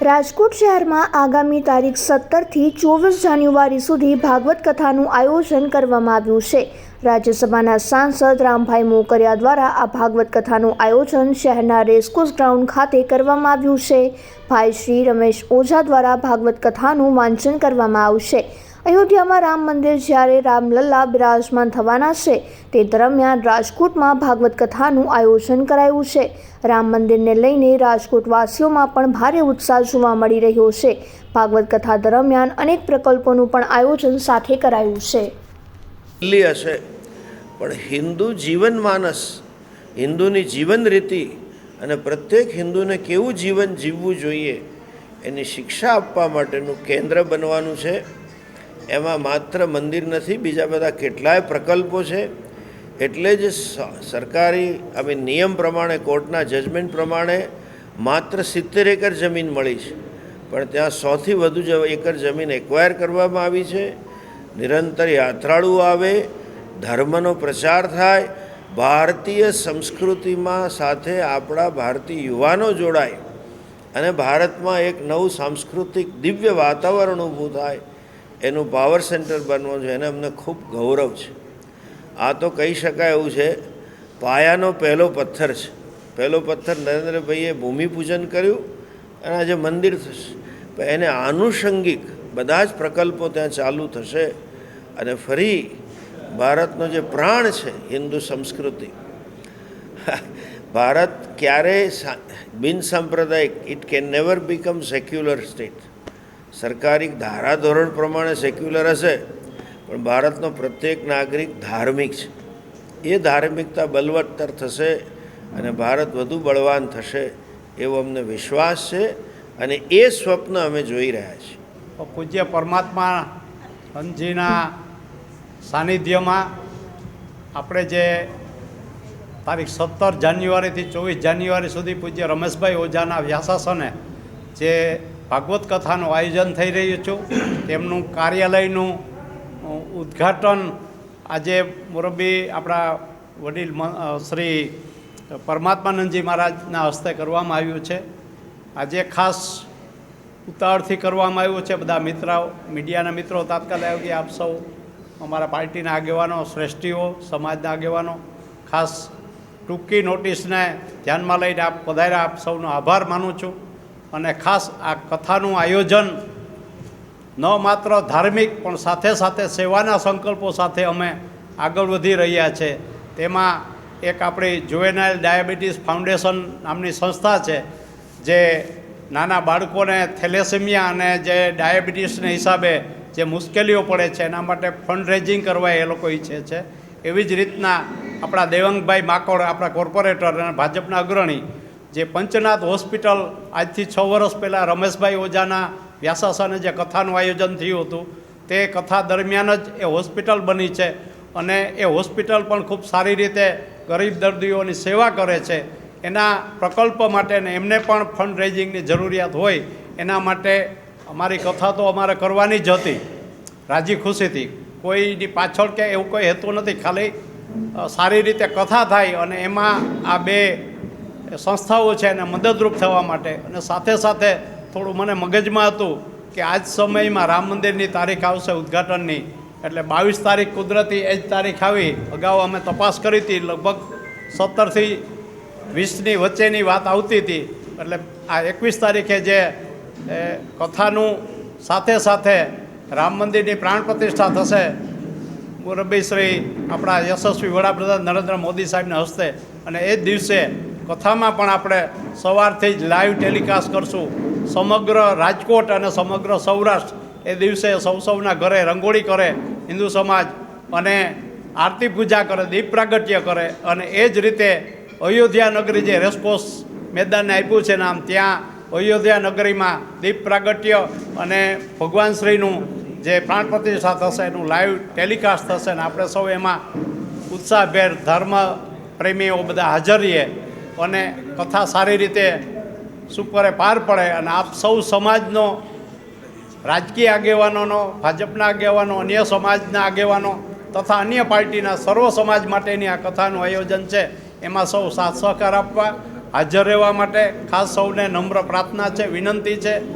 રાજકોટ શહેરમાં આગામી તારીખ સત્તરથી ચોવીસ જાન્યુઆરી સુધી ભાગવત કથાનું આયોજન કરવામાં આવ્યું છે. રાજ્યસભાના સાંસદ રામભાઈ મોકરિયા દ્વારા આ ભાગવત કથાનું આયોજન શહેરના રેસકોર્સ ગ્રાઉન્ડ ખાતે કરવામાં આવ્યું છે. ભાઈ શ્રી રમેશ ઓઝા દ્વારા ભાગવત કથાનું વાંચન કરવામાં આવશે. અયોધ્યામાં રામ મંદિર જ્યારે રામલલ્લા બિરાજમાન થવાના છે, તે દરમિયાન રાજકોટમાં ભાગવત કથાનું આયોજન કરાયું છે. રામ મંદિરને લઈને રાજકોટવાસીઓમાં પણ ભારે ઉત્સાહ જોવા મળી રહ્યો છે. ભાગવત કથા દરમિયાન અનેક પ્રકલ્પોનું પણ આયોજન સાથે કરાયું છે. હશે પણ હિન્દુ જીવન માનસ, હિન્દુની જીવન રીતિ અને પ્રત્યેક હિન્દુને કેવું જીવન જીવવું જોઈએ, એની શિક્ષા આપવા માટેનું કેન્દ્ર બનવાનું છે. એમાં માત્ર મંદિર નથી, બીજા બધા કેટલાય પ્રકલ્પો છે. એટલે જ સરકારી અમે નિયમ પ્રમાણે, કોર્ટના જજમેન્ટ પ્રમાણે માત્ર સિત્તેર એકર જમીન મળી છે. પણ ત્યાં સોથી વધુ એકર જમીન એક્વાયર કરવામાં આવી છે. નિરંતર યાત્રાળુઓ આવે, ધર્મનો પ્રચાર થાય, ભારતીય સંસ્કૃતિમાં સાથે આપણા ભારતીય યુવાનો જોડાય અને ભારતમાં એક નવું સાંસ્કૃતિક દિવ્ય વાતાવરણ ઊભું થાય. એનું પાવર સેન્ટર બનવાનું છે એને અમને ખૂબ ગૌરવ છે. આ તો કહી શકાય એવું છે, પાયાનો પહેલો પથ્થર છે. પહેલો પથ્થર નરેન્દ્રભાઈએ ભૂમિપૂજન કર્યું અને આજે મંદિર થશે. એને આનુષંગિક બધા જ પ્રકલ્પો ત્યાં ચાલુ થશે અને ફરી ભારતનો જે પ્રાણ છે, હિન્દુ સંસ્કૃતિ, ભારત ક્યારેય સા- બિન સાંપ્રદાયિક it can never become secular state સરકારી ધારાધોરણ પ્રમાણે સેક્યુલર હશે, પણ ભારતનો પ્રત્યેક નાગરિક ધાર્મિક છે. એ ધાર્મિકતા બલવત્તર થશે અને ભારત વધુ બળવાન થશે એવો અમને વિશ્વાસ છે અને એ સ્વપ્ન અમે જોઈ રહ્યા છીએ. પૂજ્ય પરમાત્મા સંતજીના સાનિધ્યમાં આપણે જે તારીખ સત્તર જાન્યુઆરીથી ચોવીસ જાન્યુઆરી સુધી પૂજ્ય રમેશભાઈ ઓઝાના વ્યાસાસને જે ભાગવત કથાનું આયોજન થઈ રહ્યું છું. તેમનું કાર્યાલયનું ઉદ્ઘાટન આજે મોરબી આપણા વડીલ શ્રી પરમાત્માનંદજી મહારાજના હસ્તે કરવામાં આવ્યું છે. આજે ખાસ ઉતાવળથી કરવામાં આવ્યું છે. બધા મિત્રો મીડિયાના મિત્રો, તાત્કાલિક આપ સૌ અમારા પાર્ટીના આગેવાનો, શ્રેષ્ઠીઓ, સમાજના આગેવાનો, ખાસ ટૂંકી નોટિસને ધ્યાનમાં લઈને આપ પધાર્યા આપ સૌનો આભાર માનું છું. અને ખાસ આ કથાનું આયોજન ન માત્ર ધાર્મિક, પણ સાથે સાથે સેવાના સંકલ્પો સાથે અમે આગળ વધી રહ્યા છે. તેમાં એક આપણી જુવેનાઇલ ડાયાબિટીસ ફાઉન્ડેશન નામની સંસ્થા છે, જે નાના બાળકોને થેલેસેમિયા અને જે ડાયાબિટીસને હિસાબે જે મુશ્કેલીઓ પડે છે, એના માટે ફંડ રેઝિંગ કરવા એ લોકો ઈચ્છે છે. એવી જ રીતના આપણા દેવંગભાઈ માકોડ, આપણા કોર્પોરેટર અને ભાજપના અગ્રણી જે પંચનાથ હોસ્પિટલ આજથી છ વર્ષ પહેલાં રમેશભાઈ ઓઝાના વ્યાસાસને જે કથાનું આયોજન થયું હતું, તે કથા દરમિયાન જ એ હોસ્પિટલ બની છે અને એ હોસ્પિટલ પણ ખૂબ સારી રીતે ગરીબ દર્દીઓની સેવા કરે છે. એના પ્રકલ્પ માટે ને એમને પણ ફંડ રેઝિંગની જરૂરિયાત હોય, એના માટે અમારી કથા તો અમારે કરવાની જ હતી. રાજી ખુશીથી. કોઈની પાછળ કે એવું કોઈ હેતુ નથી. ખાલી સારી રીતે કથા થાય અને એમાં આ બે સંસ્થાઓ છે એને મદદરૂપ થવા માટે. અને સાથે સાથે થોડું મને મગજમાં હતું કે આજ સમયમાં રામ મંદિરની તારીખ આવશે ઉદ્ઘાટનની. એટલે બાવીસ તારીખ કુદરતી એ જ તારીખ આવી. અગાઉ અમે તપાસ કરી હતી, લગભગ સત્તરથી વીસની વચ્ચેની વાત આવતી હતી. એટલે આ એકવીસ તારીખે જે કથાનું સાથે સાથે રામ મંદિરની પ્રાણ પ્રતિષ્ઠા થશે મુરબ્બી શ્રી આપણા યશસ્વી વડાપ્રધાન નરેન્દ્ર મોદી સાહેબના હસ્તે. અને એ જ દિવસે કથામાં પણ આપણે સવારથી જ લાઈવ ટેલિકાસ્ટ કરશું. સમગ્ર રાજકોટ અને સમગ્ર સૌરાષ્ટ્ર એ દિવસે સૌ સૌના ઘરે રંગોળી કરે, હિન્દુ સમાજ અને આરતી પૂજા કરે, દીપ પ્રાગટ્ય કરે અને એ જ રીતે અયોધ્યા નગરી જે રેસકોર્સ મેદાનને આપ્યું છે નામ ત્યાં અયોધ્યા નગરીમાં દીપ પ્રાગટ્ય અને ભગવાન શ્રીનું જે પ્રાણ પ્રતિષ્ઠા થશે એનું લાઈવ ટેલિકાસ્ટ થશે ને આપણે સૌ એમાં ઉત્સાહભેર ધર્મ પ્રેમીઓ બધા હાજર રહીએ અને કથા સારી રીતે સુપરે પાર પડે અને આપ સૌ સમાજનો, રાજકીય આગેવાનોનો, ભાજપના આગેવાનો, અન્ય સમાજના આગેવાનો તથા અન્ય પાર્ટીના સર્વ સમાજ માટેની આ કથાનું આયોજન છે. એમાં સૌ સાથ સહકાર આપવા, હાજર રહેવા માટે ખાસ સૌને નમ્ર પ્રાર્થના છે, વિનંતી છે.